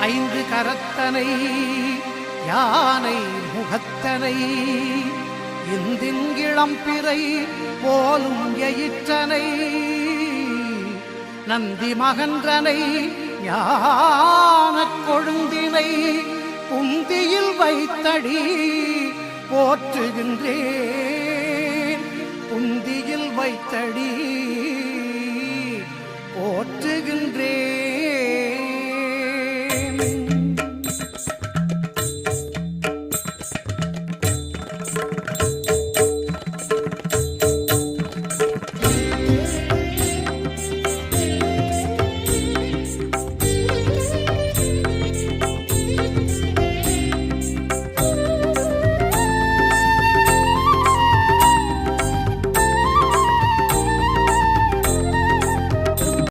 ஐந்து கரத்தனை யானை முகத்தனை இந்திங்கிளம் பிறை போலும் எயிற்றனை நந்தி மகன்றனை ஞானக் கொழுந்தினை புந்தியில் வைத்தடி போற்றுகின்றேன். புந்தியில் வைத்தடி போற்றுகின்றேன். dreaming